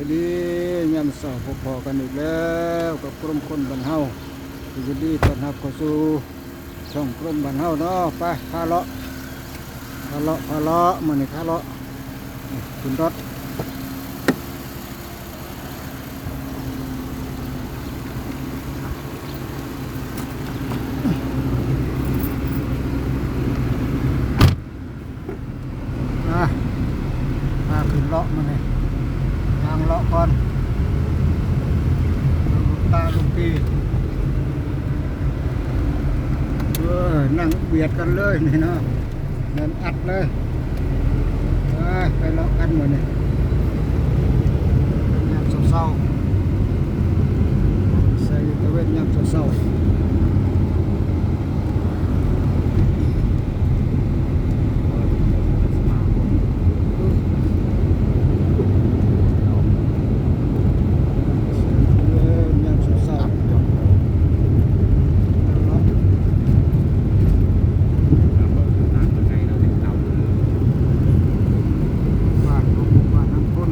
วัสดียามสาวพอๆกันอีกแล้วกับกรมคนบ้านเฮาสวัสดีต้อนรับเข้าสู่ช่องกรมบ้านเฮาเนาะไปพาเลาะพาเลาะพาเลาะมื้อนี้พาเลาะนี่ขึ้นรถอะพาขึ้นเลาะมื้อนี้ทางเลาะก่อนลูกตาลุงปีเออ นั่งเบียดกันเลยนี่เนาะเดินอัดเลยไปไปเลาะกันมื้อนี้ยามเศร้าๆใส่ตะเวนยามเศร้าๆ เออยังสาวๆเนาะบ้านของบ้านน้ำข้น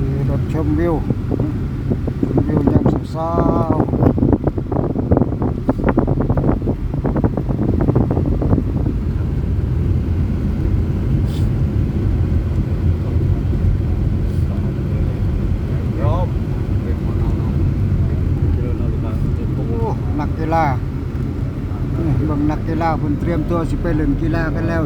มีรถชมวิว ชมวิวยามเช้าๆโอ้นักกีฬานี่เบิ่ งนักกีฬาเพิ่นเตรียมตัวสิไปเล่นกีฬากันแล้ว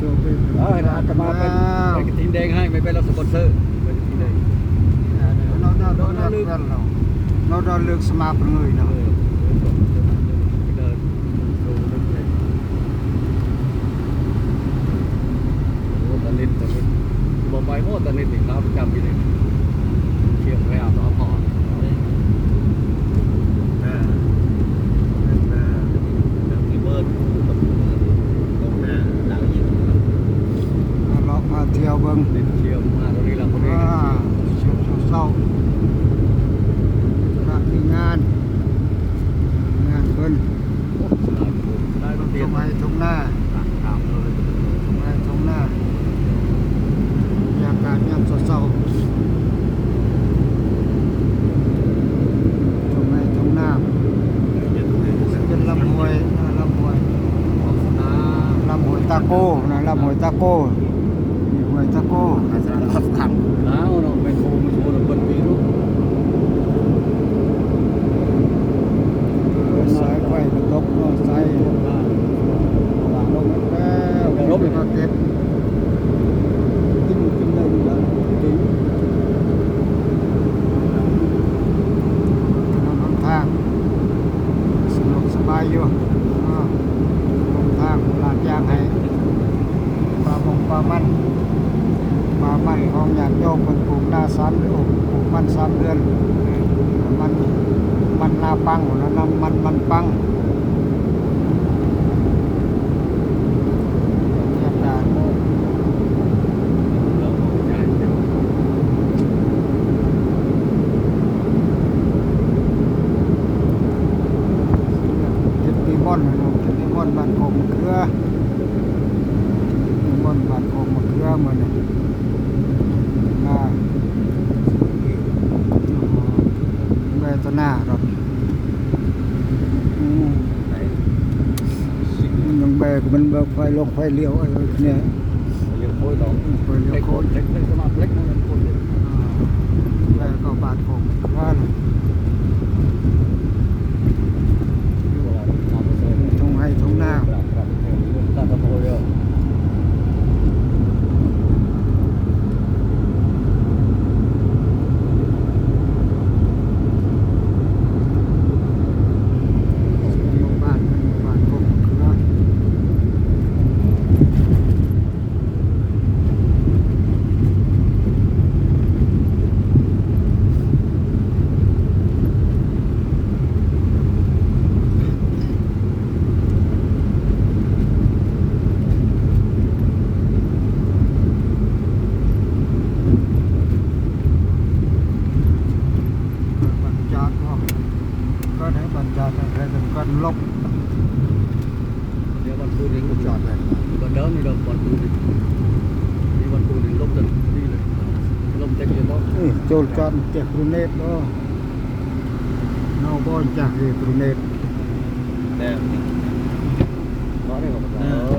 ตัวไปเออนะจะมาเป็นเป็นทีมแดงให้ไม่เป็นเราสปอนเซอร์เป็นทีมแดงเราเราเราเราเราเราเราเลือกสมาเป็นเลย เอ เนาะ อเดินดูเดินเลยโอ้ตอนนี้ตอนนี้บอกไปโอ้ตอนนี้ติดข้าวประจำอยู่เลยเชียงแล้วต่อพอ มีเบิร์ดกับตรงหน้าหลังยิง มาเลาะมาเที่ยวเบิ่ง เล่นเชียร์มาตรงนี้เราคนนี้ ว่าเช้าเช้าๆมาที่งาน งานเพิ่น ได้ต้องเตรีย ทุ่ ม งไร่ทุ่งนา ตามเลย ทุ่งไร่ทุ่งนาบรรยากาศยามเช้าๆทุ่งไร่ทุ่งนาเป็นลำห้วยอ่าลำห้วยลำห้วยตะโก้ นะลำหวยตะโก้มีหวยตะโก้ครับสามอ้าวเนาะเป็นโคมันโชว์ระเบิดปีรู้ สายไฟกระตกเนาะสายหลังลงแล้วเดี๋ยวรถมาเก็บขึ้นขึ้นได้อยู่แล้วจริงถนนหนทางสะดวกสบายอยู่อ่าหนทางลาดยางให้ปลาบงปลามันปลามันของญาติโยมคนปลูกหน้าสามเดือนปลูกมันสามเดือน มันมันนา ปังนะน้ำมันมันปังเทียบดานเก็บตีม่อนนะเก็บตีม่อนบ้านโคงมะเขือเก็บตีม่อนบ้านโคงมะเขือเหมือนนี่อ่าเวทนาเราอืมมันยังแบก มันแบบไฟลงไฟเลี้ยวไอ้เนี่ยเรียกโค้ยดอกไฟเลี้ยวไอ้โคโค้ตยรเล็กเล็กสมัครเล็กนั่นโค้ย แล้วก็บาดผมว่าน่ะทงให้ทงหน้า ตาตะโพเดียว หมู่บ้านหมู่บ้านผมคือว่า แบบ còn đỡ thì đâu còn tu thì đi còn tu thì lúc dần đi rồi lông chạy cho nó โจรจอดจากกรุเนตบ่นอกบ่จากกรุเนต nè nó đây mà Nè. ờ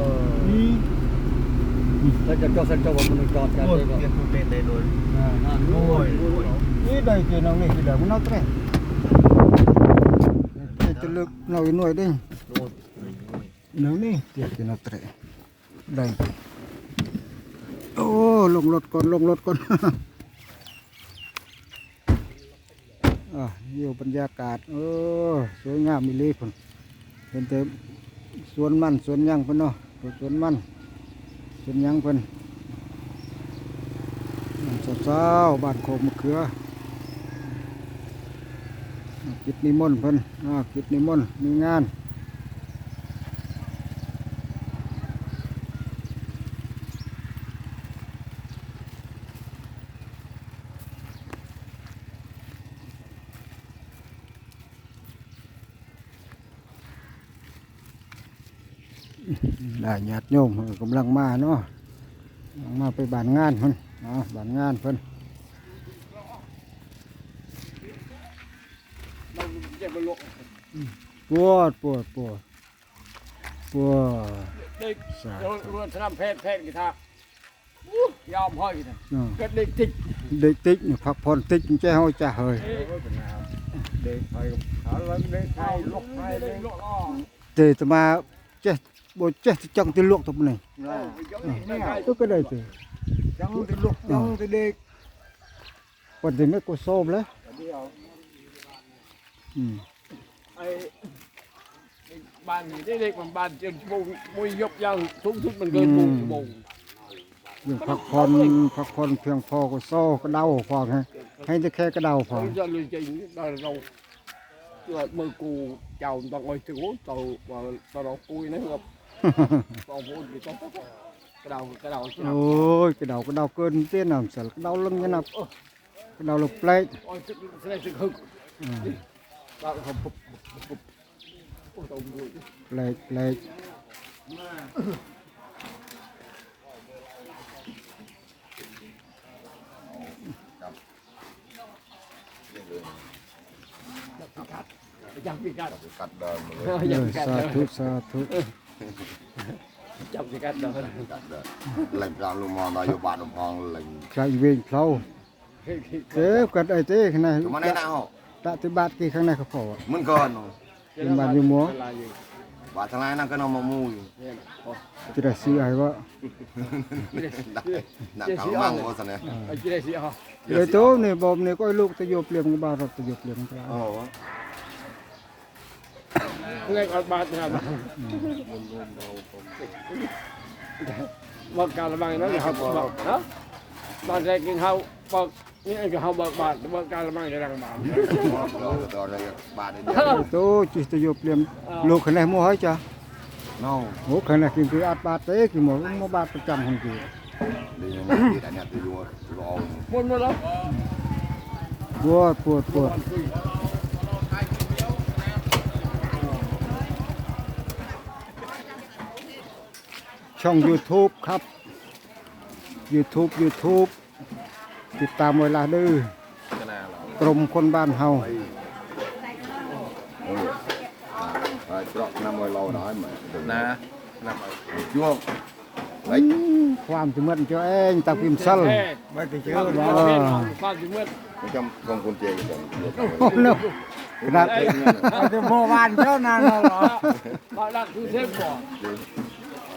Thế cho cho sân cho vào mình trọt cả โอ้ย đây เปลี่ยนตัวเป็นได้โดยอ่า à nuôi nuôi นี่ได้กี่น้องนี่กี่เดี๋ยวมันเอาแตรนี่จะลึกน่อยน่อยดิน้องนี่เจียกี่น้องแตรได้โอ้ลงรถก่อนลงรถก่อน อะอยู่บรรยากาศเออสวยงามมิลีพุ่นเป็นเต่สวนมันสวนยังเพิ่นเนาะสวนมันสวนยังเพิ่นมันเช้าวบ้านโคมะเขือกิจนิมนต์เพิ่นอ่ากิจนิมนต์มีงาน ได้ญาติโยมกำลังมาเนาะกำลังมาไปบานงานเพิ่นอ่าบ้านงานเพิ่นปวดปวดปวดปวด đây สา rồi ธุ rồi sẽ làm phèn phèn cái thằng Ú, yòm hơi cái thằng อ่า cái đi tịch เด็กติ๊กพักผ่อนติ๊กมันจะเฮาจะเฮย để phải thả lên để thay lúc thay lên lộ lo เตะตมาเจ๊ บ่เจ๊จังติลวกตัวนี้ตัวก็ได้เตะ chẳng thì lúc chẳng thì đi วันนี้ไม่กูโซมแล้ว đi ở อืม ai bàn gì đấy đây còn bàn trên bùng mùi nhục yang thúng thúng mình gần bùng bùng เรื่องพักผ่อนพักผ่อนเพียงพอก็โซก็เดาพอไงให้แต่แค่ก็เดาพอ bây giờ lùi trình đó là đâu là mơ cù chào tao ngồi chữ tao và tao đó cùi nó ngập tao vô thì tao cái đầu cái đầu chứ โอ้ยกระเดากระเดาเกินเตี้ยน้ำเสร็จกระเดาลงยังนับกระ เดาลงเปลก ôi cái này sự hực อืม tao không phục phục phục ôi tao vui เปลกเปลก chẳng bị cắt กัดเดินมาเล ยเออ chẳng bị cắt สาธุ đâu สาธุ chẳng bị cắt đâu กัดเดินแหล่งกลางลงมานายบาลพองแหล่งใจเวงเพลาเจ๊กันไอ้เต้ข้างในจะมาแนะนำเหรอตะติบาทกี่ข้างในเขาพอมึงก่อน Bên bàn như múa. là gì บาททางไหนนั่งก็นอนมามูอยู่ Nghe nè. Ôi, จะได้ซื้อให้ว่าหนักกลางมั่งวะสันเนี่ย ở dưới đây chị hả เลยโตนี่บอมนี่ก็ลูกตะโยบเลี้ยงบ้านเราตะโยบเลี้ยงกลา งโอ้ ngay ở ba nhà bà bậc cả là bằng nó là học bậc đó bạn đây kinh hậu bậc những cái hậu bậc bạn bậc cả là bằng để đằng bảo ตอนนี้บาทเดียวโตจิตะโยบเลี้ยงลูกข้างในหมู่ให้จ้ะโน่โอ้ข้างในกินคืออัดบาทเต้กี่หมู่มาบาทประจำของกี่ดีนะดีแต่เนี่ยตีรัวรัวเอา buôn buôn lắm ปวดปวดปวด ช่อง YouTube ครับ YouTube YouTube ติดตามเวลาดื้อจะน่าเรากรมคนบ้านเฮาโอ้ไปเจาะน้ำมวยเราได้ไหมนะน้ำมวยยวกไอ้ความจะเหมือนเจ้าเองตาพิมพ์ซัล Ê, ไม่ได้เจอ khoan ว่า khoan viên, khoan viên nguyên ไม่จำกองคนเจกันจังโอ้โนขนาด Ê, จะโมบานเจ้านานแล้วเหรอ bạn đang thu thêm bỏ ตาพิมพ์ซัล Ê, thằng bạn đang thu thêm bỏ bảo tôi Chép chép kì เดี๋ยวเรามันดักเพลงดักเพลงปะมันปะปะลิลิขสิทธิ์เด็กนา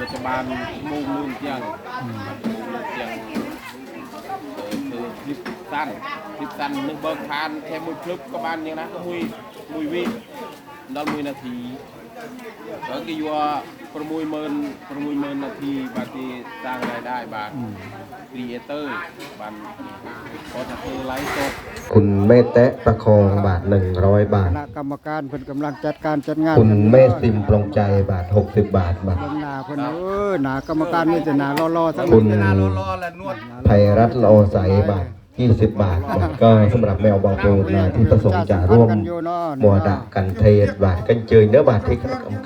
รัฐบาลมุงมือเจียงเจียงเออคือคลิปสั้นคลิปสั้นหนึ่งเบิกทานแค่มือคลิปก็บานอย่างนะก็มุยมุยวิดอนมุยนาที ก็คือว่าปร ะมุยเมินประมุยเมินนาทีบางทีสร้างรายได้บางครีเอเตอร์บางพอถ้าเธอไลฟ์สดคุณเมตแตะประคองบาท 100 บาคทณะกรรมการเพิ่นกำลังจัดการจัดงานคุณเมตติมปลงใจบาท 60 บาทบาท เบิ่งหน้าเพิ่นเออหน้ากรรมการมีแต่หน้ารอๆทั้งคุนั้นณไพรัตน์ละโอใสบาท 20บาทบาทก็สำหรับแมวบางโปรดนะที่ประสงค์จะร่วมมวดะกันเทศบาทกันเจยเนื้อบาทที่